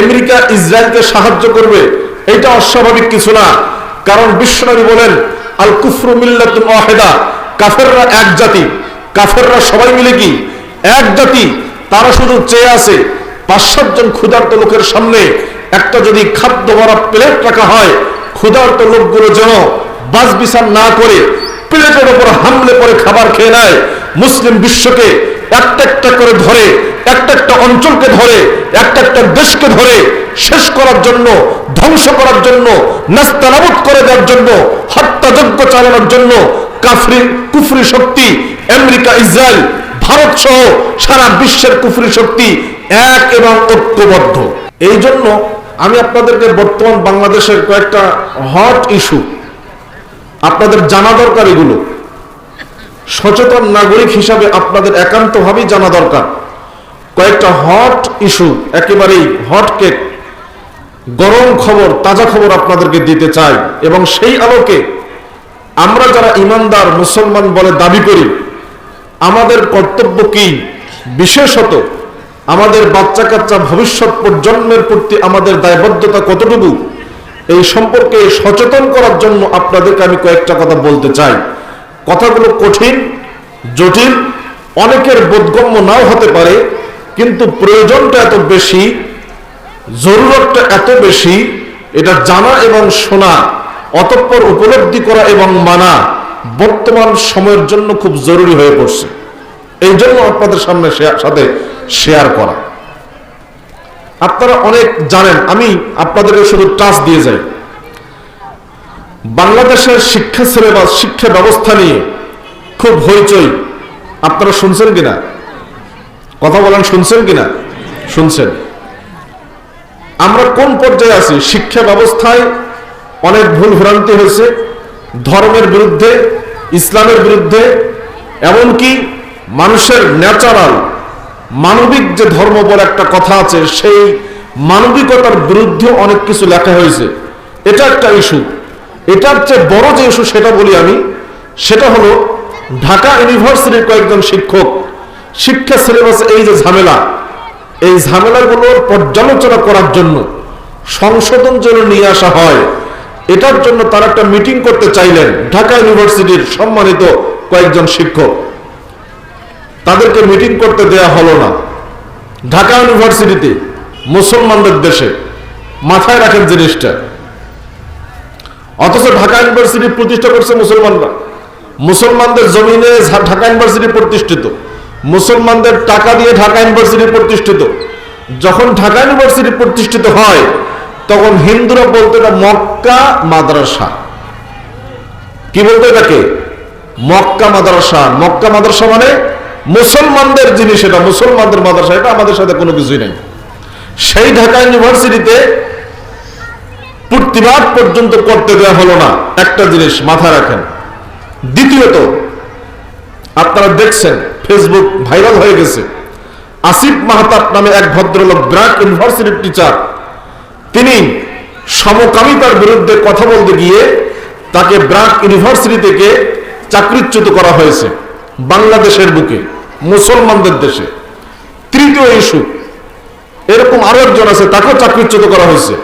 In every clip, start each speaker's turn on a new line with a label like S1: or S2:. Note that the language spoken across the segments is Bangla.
S1: আমেরিকা ইসরায়েলকে সাহায্য করবে, এটা অস্বাভাবিক কিছু না। কারণ বিশ্বনবী বলেন আল কুফরু মিল্লাতুন ওয়াহিদা, কাফেররা এক জাতি, কাফেররা সবাই মিলে কি? এক জাতি, তারা শুধু চেয়ে আছে পাঁচ সাতজন ক্ষুধার্ত লোকের সামনে, একটা যদি খাদ্য ভরা প্লেট রাখা হয়, ক্ষুধার্ত লোকগুলো যেন বাস বিচার না করে প্লেটের উপর হামলে পরে খাবার খেয়ে নেয়। মুসলিম বিশ্বকে একটা একটা করে ধরে একটা একটা অঞ্চলকে ধরে একটা একটা দেশকে ধরে শেষ করার জন্য, ধ্বংস করার জন্য, নাস্তানাবুদ করে দেওয়ার জন্য, হত্যাযজ্ঞ চালানোর জন্য কাফরি, কুফরি শক্তি, আমেরিকা, ইসরায়েল, ভারত সহ সারা বিশ্বের কুফরি শক্তি এক এবং ঐক্যবদ্ধ। এই জন্য আমি আপনাদেরকে বর্তমান বাংলাদেশের কয়েকটা হট ইস্যু আপনাদের জানা দরকার এগুলো। সচেতন নাগরিক হিসাবে আপনাদের একান্তভাবেই জানা দরকার। কয়েকটা হট ইস্যু, একেবারেই হট কেক, গরম খবর, তাজা খবর আপনাদেরকে দিতে চাই। এবং সেই আলোকে আমরা যারা ইমানদার মুসলমান বলে দাবি করি, আমাদের কর্তব্য কি? বিশেষত আমাদের বাচ্চা কাচ্চা ভবিষ্যৎ প্রজন্মের প্রতি আমাদের দায়বদ্ধতা কতটুকু? এই সম্পর্কে সচেতন করার জন্য আপনাদেরকে আমি কয়েকটা কথা বলতে চাই। কথাগুলো কঠিন, জটিল, অনেকের বোধগম্য নাও হতে পারে, কিন্তু প্রয়োজনটা এত বেশি, জরুরতটা এত বেশি, এটা জানা এবং শোনা, অতঃপর উপলব্ধি করা এবং মানা বর্তমান সময়ের জন্য খুব জরুরি হয়ে পড়ছে। এই জন্য আপনাদের সামনে সাথে শেয়ার করা। আপনারা অনেক জানেন, আমি আপনাদেরকে শুধু টাচ দিয়ে যাই। বাংলাদেশের শিক্ষা সিলেবাস, শিক্ষা ব্যবস্থা নিয়ে খুব হইচই। আপনারা শুনছেন কিনা? কথা বলেন, শুনছেন কিনা? শুনছেন। আমরা কোন পর্যায়ে আছি? শিক্ষা ব্যবস্থায় অনেক ভুল ভ্রান্তি হয়েছে। ধর্মের বিরুদ্ধে, ইসলামের বিরুদ্ধে, এমনকি মানুষের ন্যাচারাল, মানবিক যে ধর্ম বলে একটা কথা আছে, সেই মানবিকতার বিরুদ্ধে অনেক কিছু লেখা হয়েছে। এটা একটা ইস্যু এটার চেয়ে বড় যে ইস্যু সেটা বলি আমি, সেটা হলো ঢাকা ইউনিভার্সিটির কয়েকজন শিক্ষক, শিক্ষা সিলেবাসে এই যে ঝামেলা, এই ঝামেলাগুলোর পর্যালোচনা করার জন্য সংশোধন যেন নিয়ে আসা হয়, এটার জন্য তারা একটা মিটিং করতে চাইলেন ঢাকা ইউনিভার্সিটির সম্মানিত কয়েকজন শিক্ষক। তাদেরকে মিটিং করতে দেয়া হলো না। ঢাকা ইউনিভার্সিটিতে মুসলমানদের দেশে মাথায় রাখেন জিনিসটা। অথচ ঢাকা ইউনিভার্সিটি প্রতিষ্ঠা করছে মুসলমানরা। মুসলমানদের জমিনে ঢাকা ইউনিভার্সিটি প্রতিষ্ঠিত। মুসলমানদের টাকা দিয়ে ঢাকা ইউনিভার্সিটি প্রতিষ্ঠিত। যখন ঢাকা ইউনিভার্সিটি প্রতিষ্ঠিত হয়, তখন হিন্দুরা বলতো এটা মক্কা মাদ্রাসা। কি বলতো এটাকে? মক্কা মাদ্রাসা। মক্কা মাদ্রাসা মানে মুসলমানদের জিনিস এটা, মুসলমানদের মাদ্রাসা, এটা আমাদের সাথে কোনো কিছুই নেই। সেই ঢাকা ইউনিভার্সিটিতে প্রতিবাদ পর্যন্ত করতে দেওয়া হলো না। একটা জিনিস মাথায় রাখেন। দ্বিতীয়ত, আপনারা দেখছেন ফেসবুক ভাইরাল হয়ে গেছে। আসিফ মাহতাব নামে এক ভদ্রলোক ব্র্যাক ইউনিভার্সিটির টিচার তিনি সমকামিতার বিরুদ্ধে কথা বলতে গিয়ে তাকে ব্র্যাক ইউনিভার্সিটি থেকে চাকরিচ্যুত করা হয়েছে, বাংলাদেশের বুকে, মুসলমানদের দেশে। তৃতীয় ইস্যু এরকম আরও একজন আছে, তাকেও চাকরিচ্যুত করা হয়েছে।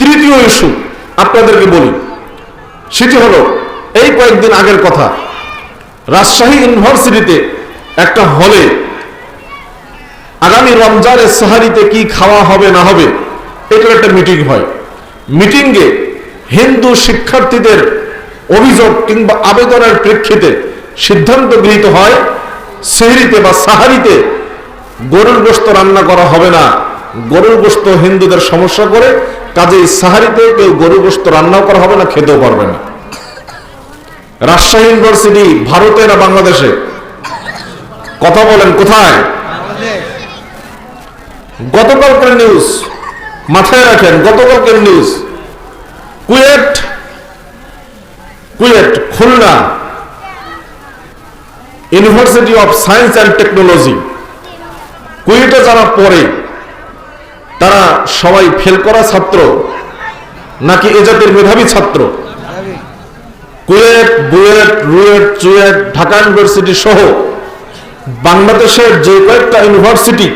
S1: তৃতীয় ইস্যু আপনাদেরকে বলি, সেটি হলো এই কয়েকদিন আগের কথা। রাজশাহী ইউনিভার্সিটিতে একটা হলে আগামী রমজানের সাহারিতে কি খাওয়া হবে না হবে, এটার একটা মিটিং হয়। মিটিংয়ে হিন্দু শিক্ষার্থীদের অভিযোগ কিংবা আবেদনের প্রেক্ষিতে সিদ্ধান্ত গৃহীত হয়, সেহরিতে বা সাহারিতে গরুর গোস্ত রান্না করা হবে না। গরুর গোস্ত হিন্দুদের সমস্যা করে কাজেই সাহারিতে কেউ গরু গোস্ত রান্নাও করা হবে না, খেতেও পারবে না। রাজশাহী ইউনিভার্সিটি ভারতে না বাংলাদেশে? কথা বলেন, কোথায়? গতকালকের নিউজ, মাথায় রাখেন, গতকালকের news. KUET KUET, Khulna. University of science and technology. কুয়েটে যারা পড়ে তারা সবাই ফেল করা ছাত্র, নাকি এ জাতির মেধাবী ছাত্র? কুয়েট বুয়েট, রুয়েট, চুয়েট, ঢাকা ইউনিভার্সিটি সহ বাংলাদেশের যে কয়েকটা ইউনিভার্সিটি,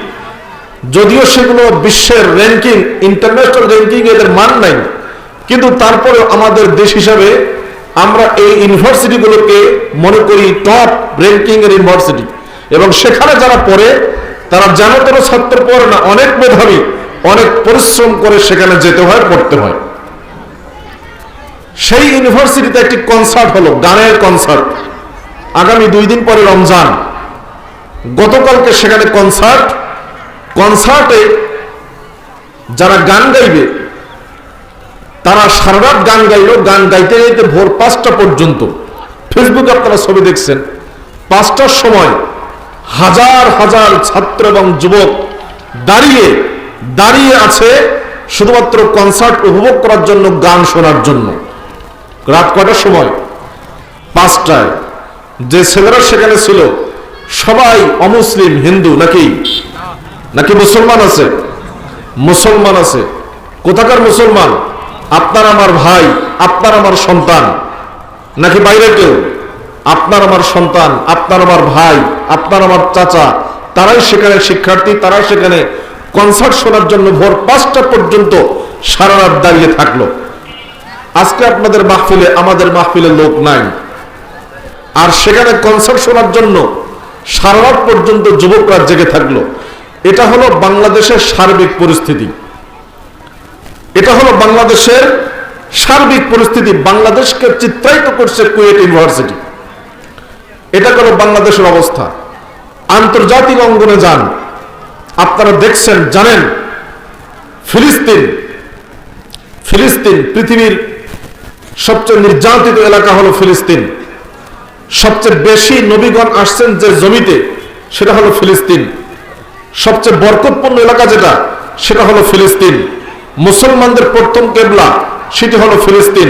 S1: যদিও সেগুলো বিশ্বের র্যাঙ্কিং ইন্টারন্যাশনাল র্যাঙ্কিং এদের মান নাই, কিন্তু তারপরে আমাদের দেশ হিসাবে আমরা এই ইউনিভার্সিটিগুলোকে মনে করি টপ র্যাঙ্কিং এর ইউনিভার্সিটি। এবং সেখানে যারা পড়ে, তারা যেন তেন ছাত্র পড়ে না, অনেক মেধাবী। অনেক পরিশ্রম করে সেখানে যেতে হয়, পড়তে হয়। সেই ইউনিভার্সিটিতে একটি কনসার্ট হলো, গানের কনসার্ট আগামী দুই দিন পরে রমজান। গতকালকে সেখানে কনসার্ট কনসার্টে যারা গান গাইবে, তারা সারা রাত গান গাইল, গান গাইতে গাইতে ভোর পাঁচটা পর্যন্ত। ফেসবুকে আপনারা ছবি দেখছেন, পাঁচটার সময় হাজার হাজার ছাত্র এবং যুবক দাঁড়িয়ে দাঁড়িয়ে আছে শুধুমাত্র কনসার্ট উপভোগ করার জন্য, গান শোনার জন্য। রাত কটার সময়? পাঁচটায়। যে ছেলেরা সেখানে ছিল, সবাই অমুসলিম, হিন্দু নাকি? নাকি মুসলমান আছে? মুসলমান আছে। কোথাকার মুসলমান? আপনার আমার ভাই, আপনার আমার সন্তান। নাকি বাইরে কেউ? আপনার আমার সন্তান, আপনার আমার ভাই, আপনার আমার চাচা। তারাই সেখানে শিক্ষার্থী তারা সেখানে কনসার্ট শোনার জন্য ভোর পাঁচটা পর্যন্ত সারা রাত দাঁড়িয়ে থাকল। আজকে আপনাদের মাহফিলে, আমাদের মাহফিলে লোক নাই। আর সেখানে কনসার্ট শোনার জন্য সারা রাত পর্যন্ত যুবকরা জেগে থাকল। এটা হলো বাংলাদেশের সার্বিক পরিস্থিতি। এটা হলো বাংলাদেশের সার্বিক পরিস্থিতি। বাংলাদেশকে চিত্রায়িত করছে কুয়েট ইউনিভার্সিটি। এটা হলো বাংলাদেশের অবস্থা। আন্তর্জাতিক অঙ্গনে যান। আপনারা দেখছেন, জানেন, ফিলিস্তিন ফিলিস্তিন পৃথিবীর সবচেয়ে নির্যাতিত এলাকা হলো ফিলিস্তিন। সবচেয়ে বেশি নবীগণ আসছেন যে জমিতে, সেটা হলো ফিলিস্তিন। সবচেয়ে বরকতপূর্ণ এলাকা যেটা, সেটা হলো ফিলিস্তিন। মুসলমানদের প্রথম কেবলা, সেটি হলো ফিলিস্তিন।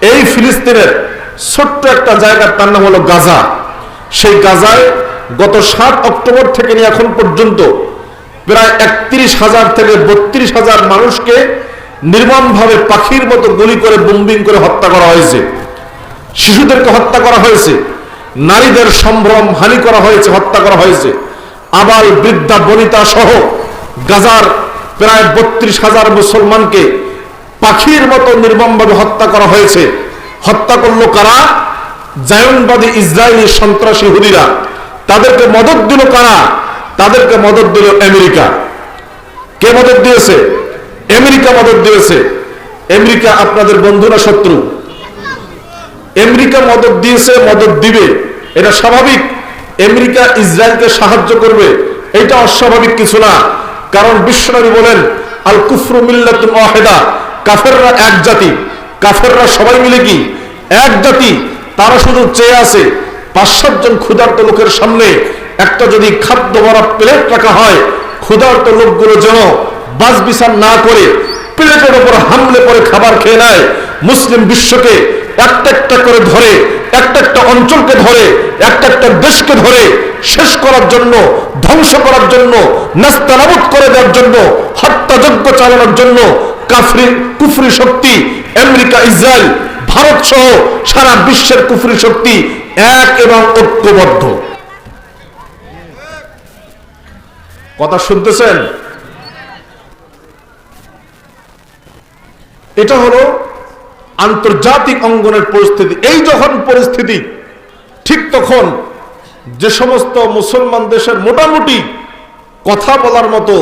S1: এই ফিলিস্তিনের ছোট্ট একটা জায়গা তার নাম হলো গাজা। সেই গাজায় গত সাত অক্টোবর থেকে নিয়ে এখন পর্যন্ত প্রায় একত্রিশ হাজার থেকে বত্রিশ হাজার মানুষকে নির্মমভাবে পাখির মতো গুলি করে বোম্বিং করে হত্যা করা হয়েছে। শিশুদেরকে হত্যা করা হয়েছে। নারীদের সম্ভ্রম হানি করা হয়েছে, হত্যা করা হয়েছে। আবাল, বৃদ্ধা, বনিতা সহ গাজার প্রায় বত্রিশ হাজার মুসলমানকে পাখির মতো নির্মমভাবে হত্যা করা হয়েছে। হত্যা করল কারা? জায়নবাদী ইসরায়েলি সন্ত্রাসী হুদিরা। তাদেরকে মদত দিল কারা? তাদেরকে মদত দিল আমেরিকা। কে মদত দিয়েছে? আমেরিকা মদত দিয়েছে। আমেরিকা আপনাদের বন্ধু না শত্রু। আমেরিকা মদত দিয়েছে, মদত দিবে। এটা স্বাভাবিক। আমেরিকা ইসরায়েলকে সাহায্য করবে। এটা অস্বাভাবিক কিছু না। কারণ বিশ্বনবী বলেন আল কুফরু মিল্লাতুন ওয়াহিদা। কাফেররা এক জাতি। কাফেররা সবাই মিলে কি? এক জাতি। তারা শুধু চেয়ে আছে পাঁচ সাতজন ক্ষুধার্ত লোকের সামনে একটা যদি খাদ্য ভরা প্লেট রাখা হয়, ক্ষুধার্ত লোকগুলো যেন বাস বিচার না করে প্লেটের উপর হামলে পরে খাবার খেয়ে নেয়। মুসলিম বিশ্বকে একটা একটা করে ধরে একটা একটা অঞ্চলকে ধরে একটা একটা দেশকে ধরে শেষ করার জন্য, ধ্বংস করার জন্য, নাস্তানাবুদ করে দেওয়ার জন্য, হত্যাযজ্ঞ চালানোর জন্য কাফরি, কুফরি শক্তি, আমেরিকা, ইসরায়েল, ভারত সহ সারা বিশ্বের কুফরি শক্তি এক এবং ঐক্যবদ্ধ। কথা শুনতেছেন? এটা হলো আন্তর্জাতিক অঙ্গনের পরিস্থিতি। এই যখন পরিস্থিতি, ঠিক তখন যে সমস্ত মুসলমান দেশের মোটামুটি কথা বলার মতো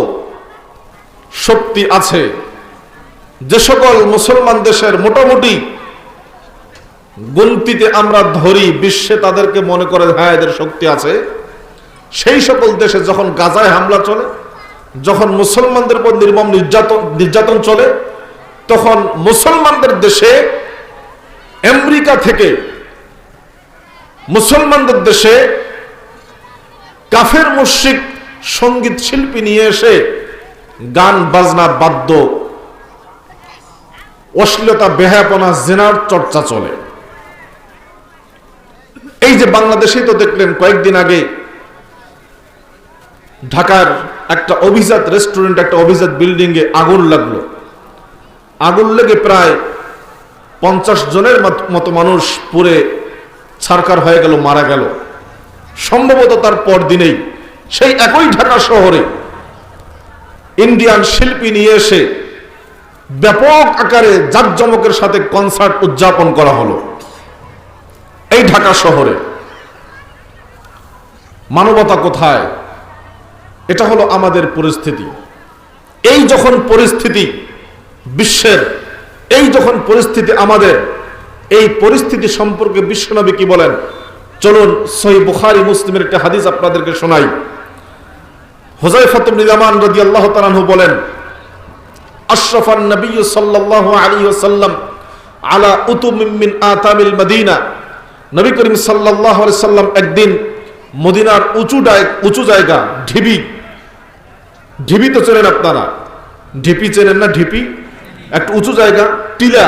S1: শক্তি আছে, যে সকল মুসলমান দেশের মোটামুটি গুনতিতে আমরা ধরি, বিশ্বে তাদেরকে মনে করে হ্যাঁ এদের শক্তি আছে। সেই সকল দেশে যখন গাজায় হামলা চলে, যখন মুসলমানদের উপর নির্মম নির্যাতন নির্যাতন চলে, তখন মুসলমানদের দেশে, আমেরিকা থেকে মুসলমানদের দেশে কাফের মুশিক সংগীত শিল্পী নিয়ে এসে গান, বাজনা বাদ্য, অশ্লীলতা বেহাপনা জেনার চর্চা চলে। এই যে বাংলাদেশেই তো দেখলেন, কয়েকদিন আগে ঢাকার একটা অভিজাত রেস্টুরেন্ট একটা অভিজাত বিল্ডিং এ আগুন লাগল। আগুন লেগে প্রায় পঞ্চাশ জনের মতো মানুষ পুরে ছারকার হয়ে গেল, মারা গেল। সম্ভবত তার পর দিনেই সেই একই ঢাকা শহরে ইন্ডিয়ান শিল্পী নিয়ে এসে ব্যাপক আকারে জাঁকজমকের সাথে কনসার্ট উদযাপন করা হলো। এই ঢাকা শহরে। মানবতা কোথায়? এটা হলো আমাদের পরিস্থিতি। এই যখন পরিস্থিতি বিশ্বের, এই যখন পরিস্থিতি আমাদের, এই পরিস্থিতি সম্পর্কে বিশ্বনবী কি বলেন? চলুন সহি বুখারি মুসলিমের একটা হাদিস আপনাদেরকে শোনাই। হুজাইফাতুম নিজামান রাদিয়াল্লাহু তাআলা আনহু বলেন আশরাফান নবী সাল্লাল্লাহু আলাইহি ওয়াসাল্লাম আলা উতুমিম মিন আতামিল মদিনা। নবী করিম আলাইহি সাল্লাম একদিন মদিনার উঁচু উঁচু জায়গা, ঢিবি ঢিবি তো চেনেন আপনারা। ঢিপি চেনেন না, ঢিপি? একটা উঁচু জায়গা, টিলা।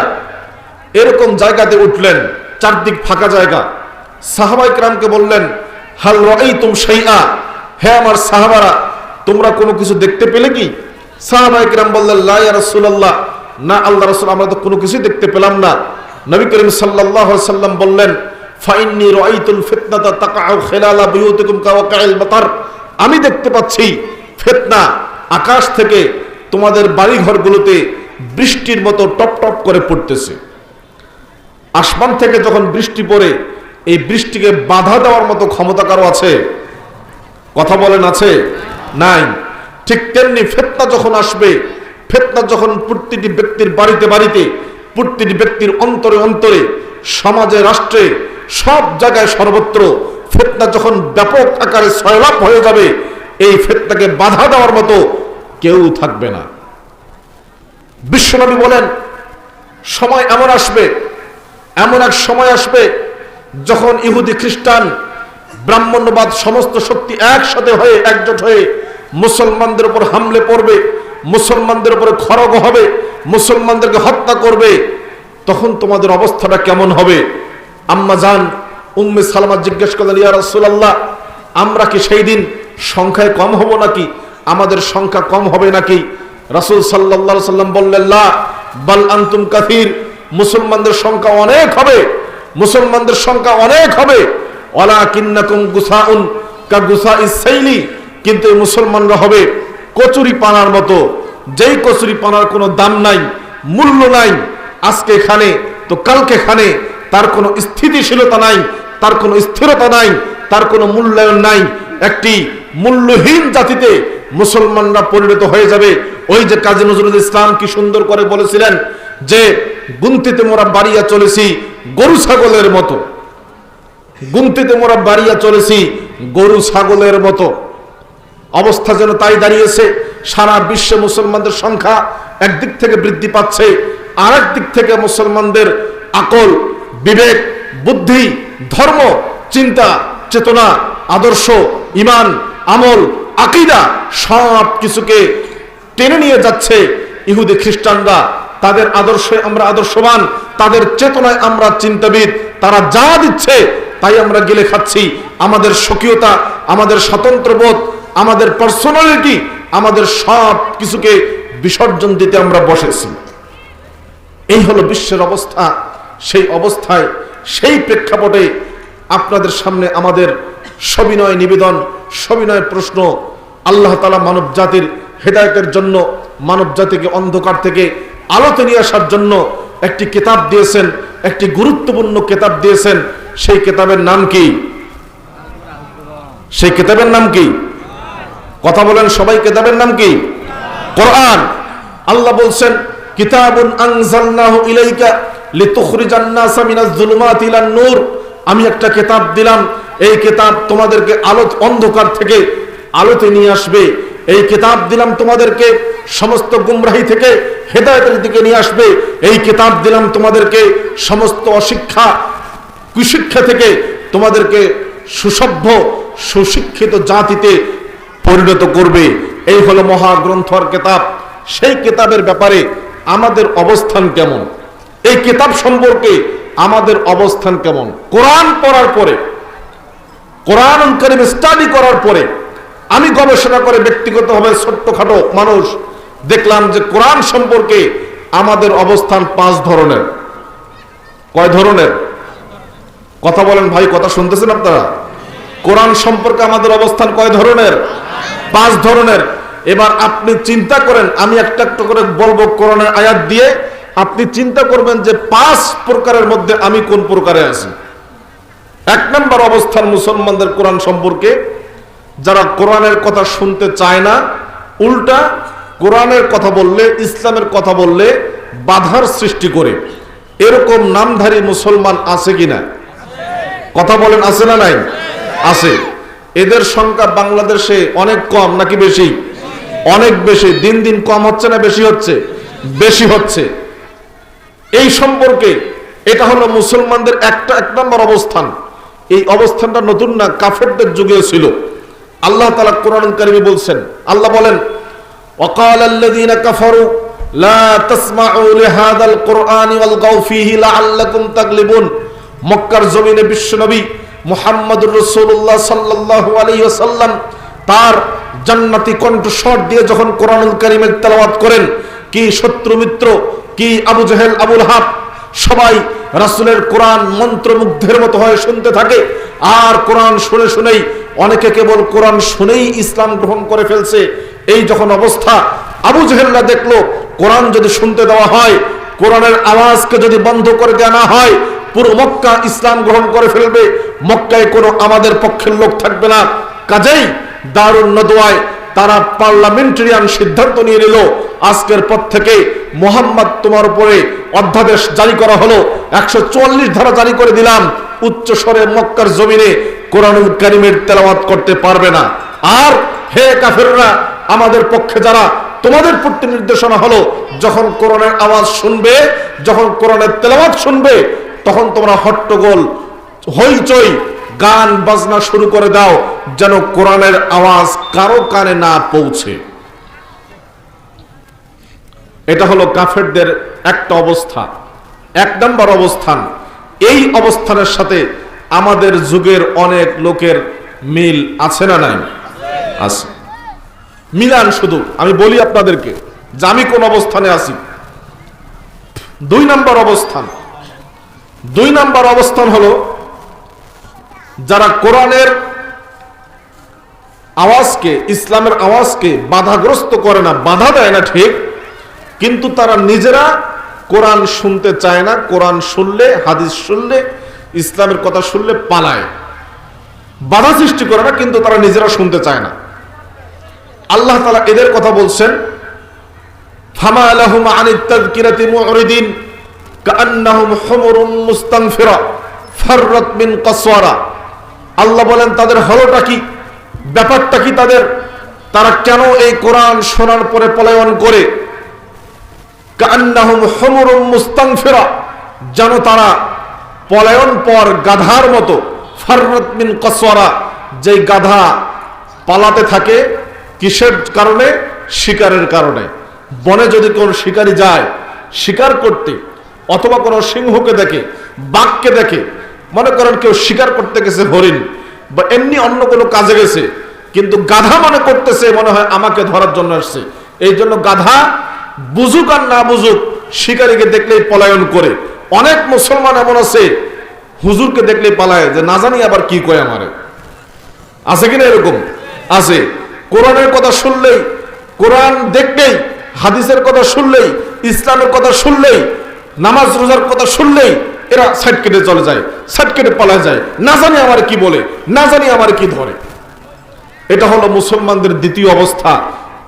S1: এরকম জায়গাতে উঠলেন, চারদিক ফাঁকা জায়গা। সাহাবাই ক্রামকে বললেন, হাল রাই তুম সেইয়া হে আমার সাহাবারা, তোমরা কোনো কিছু দেখতে পেলে কি? সাহাবাই ক্রাম বললেন, লা ইয়া রাসূলুল্লাহ। না, আল্লাহ রাসূল, আমরা তো কোনো কিছুই দেখতে পেলাম না। নবী করিম আলাইহি সাল্লাম বললেন ফাইন্নি রাআইতুল ফিতনাতা তাকাউ খিলালা বুয়ুতিকুম কাওয়াকাইল মাতার আমি দেখতে পাচ্ছি ফিতনা আকাশ থেকে তোমাদের বাড়িঘরগুলোতে বৃষ্টির মতো টপ টপ করে পড়তেছে। আসমান থেকে যখন বৃষ্টি পড়ে, এই বৃষ্টিকে বাধা দেওয়ার মতো ক্ষমতা কারও আছে? কথা বলেন আছে? নাই। ঠিক তেমনি ফেতনা যখন আসবে, ফেতনা যখন প্রতিটি ব্যক্তির বাড়িতে বাড়িতে, প্রতিটি ব্যক্তির অন্তরে অন্তরে, সমাজে, রাষ্ট্রে, সব জায়গায় সর্বত্র ফেতনা যখন ব্যাপক আকারে সয়লাভ হয়ে যাবে এই ফেতনাকে বাধা দেওয়ার মতো কেউ থাকবে না। বিশ্বনবী বলেন, সময় এমন আসবে, এমন এক সময় আসবে যখন ইহুদি খ্রিস্টান, ব্রাহ্মণ্যবাদ সমস্ত শক্তি একসাথে হয়ে, একজোট হয়ে মুসলমানদের উপর হামলে পড়বে, মুসলমানদের উপরে খড়গ হবে, মুসলমানদেরকে হত্যা করবে। তখন তোমাদের অবস্থাটা কেমন হবে? আম্মা জান উম্মে সালমা জিজ্ঞেস করলেন, ইয়া রাসূলুল্লাহ, আমরা কি সেই দিন সংখ্যায় কম হব নাকি? আমাদের সংখ্যা কম হবে নাকি? রাসূল সাল্লাল্লাহু সাল্লাম বললেন, লা, বাল আনতুম কাথির মুসলমানদের সংখ্যা অনেক হবে। মুসলমানদের সংখ্যা অনেক হবে। ওয়ালা কিন্নাকুম গুসাউন কা গুসা ইসাইলি কিন্তু মুসলমানরা হবে কচুরি পানার মতো। যেই কচুরি পানার কোনো দাম নাই, মূল্য নাই, আজকে এখানে তো কালকে এখানে তার কোনো স্থিতিশীলতা নাই, তার কোনো স্থিরতা নাই, তার কোনো মূল্যায়ন নাই। একটি মূল্যহীন জাতিতে মুসলমানরা পরিণত হয়ে যাবে। ওই যে কাজী নজরুল ইসলাম কি সুন্দর করে বলেছিলেন যে, গুনতিতে মোরা বাড়িয়া চলেছি গরু ছাগলের মতো। গুনতিতে মোরা বাড়িয়া চলেছি গরু ছাগলের মতো। অবস্থা যেন তাই দাঁড়িয়েছে, সারা বিশ্বে মুসলমানদের সংখ্যা একদিক থেকে বৃদ্ধি পাচ্ছে আর দিক থেকে মুসলমানদের আকল, বিবেক, বুদ্ধি, ধর্ম, চিন্তা, চেতনা আদর্শ, ইমান, আমল, আকিদা সব কিছুকে টেনে নিয়ে যাচ্ছে ইহুদি খ্রিস্টানরা। তাদের আদর্শে আমরা আদর্শবান, তাদের চেতনায় আমরা চিন্তাবিদ, তারা যা দিচ্ছে তাই আমরা গেলে খাচ্ছি। আমাদের স্বকীয়তা, আমাদের স্বতন্ত্রবোধ, আমাদের পার্সোনালিটি আমাদের সব কিছুকে বিসর্জন দিতে আমরা বসেছি। এই হলো বিশ্বের অবস্থা। সেই অবস্থায়, সেই প্রেক্ষাপটে আপনাদের সামনে আমাদের সবিনয় নিবেদন, সবিনয় প্রশ্ন আল্লাহ তালা মানব জাতির হেদায়তের জন্য, মানব জাতিকে অন্ধকার থেকে আলোতে নিয়ে আসার জন্য একটি কিতাব দিয়েছেন, একটি গুরুত্বপূর্ণ কিতাব দিয়েছেন। সেই কিতাবের নাম কি? সেই কিতাবের নাম কি? কথা বলেন সবাই, কিতাবের নাম কি? কোরআন। আল্লাহ বলছেন, কিতাবুন আনজালনাহু ইলাইকা লিতুখরিজান নাসা মিনাজ যুলুমাতি ইলান নূর আমি একটা কেতাব দিলাম, এই কেতাব তোমাদেরকে আলো অন্ধকার থেকে আলোতে নিয়ে আসবে। এই কেতাব দিলাম তোমাদেরকে, সমস্ত গুমরাহি থেকে হেদায়েতের দিকে নিয়ে আসবে। এই কেতাব দিলাম তোমাদেরকে, সমস্ত অশিক্ষা, কুশিক্ষা থেকে তোমাদেরকে সুসভ্য, সুশিক্ষিত জাতিতে পরিণত করবে। এই হলো মহাগ্রন্থ আর কেতাব। সেই কেতাবের ব্যাপারে আমাদের অবস্থান কেমন? এই কেতাব সম্পর্কে আমাদের অবস্থান কেমন? কোরআন পড়ার পরে কোরআন করিম স্টাডি করার পরে, আমি গবেষণা করে ব্যক্তিগতভাবে ছোট্টখাটো মানুষ, দেখলাম যে কোরআন সম্পর্কে আমাদের অবস্থান পাঁচ ধরনের। কয় ধরনের? কথা বলেন ভাই, কথা শুনতেছেন আপনারা? কোরআন সম্পর্কে আমাদের অবস্থান কয় ধরনের? পাঁচ ধরনের। এবার আপনি চিন্তা করেন, আমি একটা একটা করে বলব কোরআনের আয়াত দিয়ে আপনি চিন্তা করবেন যে পাঁচ প্রকারের মধ্যে আমি কোন প্রকারে আছি। এক নম্বর অবস্থান মুসলমানদের কোরআন সম্পর্কে। যারা কোরআনের কথা শুনতে চায় না, উল্টা কোরআনের কথা বললে, ইসলামের কথা বললে বাধার সৃষ্টি করে। এরকম নামধারী মুসলমান আছে কিনা কথা বলেন, আছে না নাই? আছে। এদের সংখ্যা বাংলাদেশে অনেক কম, নাকি বেশি? অনেক বেশি, দিন দিন কম হচ্ছে না, বেশি হচ্ছে? বেশি হচ্ছে। এই সম্পর্কে এটা হলো মুসলমানদের একটা এক নম্বর অবস্থান। এই অবস্থানটা নতুন না, কাফেরদের যুগেও ছিল। আল্লাহ তালা কোরআন কারিমি বলছেন, আল্লাহ বলেন লা মক্কার জমিনে বিশ্বনবী তার জান্নাতি কণ্ঠস্বর দিয়ে যখন কোরআন করিমের তেলাওয়াত করেন কি শত্রু মিত্র, কি আবু জাহেল, আবুল হাব, সবাই রাসূলের কোরআন মন্ত্রমুগ্ধের মতো হয়ে শুনতে থাকে। আর কোরআন শুনে শুনেই, অনেকে কেবল কোরআন শুনেই ইসলাম গ্রহণ করে ফেলছে। এই যখন অবস্থা, আবু জেহেল্লা দেখল, কোরআন যদি শুনতে দেওয়া হয়, কোরআনের আওয়াজকে যদি বন্ধ করে দেওয়া না হয়, পুরো মক্কা ইসলাম গ্রহণ করে ফেলবে। মক্কায় কোনো আমাদের পক্ষের লোক থাকবে না। কাজেই দারুণ নদোয়ায় তারা পার্লামেন্টারিয়ান সিদ্ধান্ত নিয়ে নিল, আজকের পর থেকে মোহাম্মদ তোমার উপরে অধ্যাদেশ জারি করা হলো। একশো চুয়াল্লিশ ধারা জারি করে দিলাম উচ্চ স্বরে মক্কার জমিনে কোরআনুল কারিমের তেলাওয়াত করতে পারবে না। আর হে কাফেররা, আমাদের পক্ষে যারা তোমাদের প্রতি নির্দেশনা হলো, যখন কোরআনের আওয়াজ শুনবে, যখন কোরআনের তেলাওয়াত শুনবে, তখন তোমরা হট্টগোল, হইচই, গান বাজনা শুরু করে দাও। যেন কোরআনের আওয়াজ কারও কানে না পৌঁছে। এটা হলো কাফেরদের একটা অবস্থা, এক নম্বর অবস্থান। এই অবস্থানের সাথে আমাদের যুগের অনেক লোকের মিল আছে না নাই? আছে। মিলান শুধু, আমি বলি আপনাদেরকে, যে আমি কোন অবস্থানে আছি। দুই নম্বর অবস্থান, দুই নম্বর অবস্থান হলো যারা কোরআনের আওয়াজকে, ইসলামের আওয়াজকে বাধাগ্রস্ত করে না, বাধা দেয় না ঠিক, কিন্তু তারা নিজেরা কোরআন শুনতে চায় না, কোরআন শুনলে, হাদিস শুনলে, ইসলামের কথা শুনলে পালায়। বাধা সৃষ্টি করে না, কিন্তু তারা নিজেরা শুনতে চায় না। আল্লাহ তালা এদের কথা বলছেন আল্লাহ বলেন, তাদের হলোটা কি? ব্যাপারটা কি তাদের? তারা কেন এই কোরআন শোনার পরে পলায়ন করে? মুস্তানফিরা যেন তারা পলায়ন পর গাধার মতো ফাররাত মিন কাসওয়ারা, যেই গাধা পালাতে থাকে কিসের কারণে? শিকারের কারণে। বনে যদি কোন শিকারী যায়, শিকার করতে, অথবা কোনো সিংহকে দেখে, বাঘকে দেখে, মনে করেন কেউ শিকার করতে গেছে হরিণ বা এমনি অন্য কোনো কাজে গেছে, কিন্তু গাধা মনে করতেছে, মনে হয় আমাকে ধরার জন্য আসছে। এই জন্য গাধা বুঝুক আর না বুঝুক, শিকারীকে দেখলেই পলায়ন করে। অনেক মুসলমান এমন আছে, হুজুরকে দেখলেই পালায়, যে না জানি আবার কি কয় আমারে। আছে কিনা এরকম? আছে। কোরআনের কথা শুনলেই, কোরআন দেখলেই, হাদিসের কথা শুনলেই, ইসলামের কথা শুনলেই, নামাজ রোজার কথা শুনলেই এরা সাইড কেটে চলে যায়, সাইড কেটে পালা যায়। না জানি আমার কি বলে, না জানি আমার কি ধরে। এটা হলো মুসলমানদের দ্বিতীয় অবস্থা।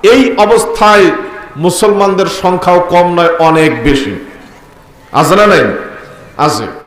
S1: এই অবস্থায় মুসলমানদের সংখ্যাও কম নয়, অনেক বেশি। আছে না নাই? আছে।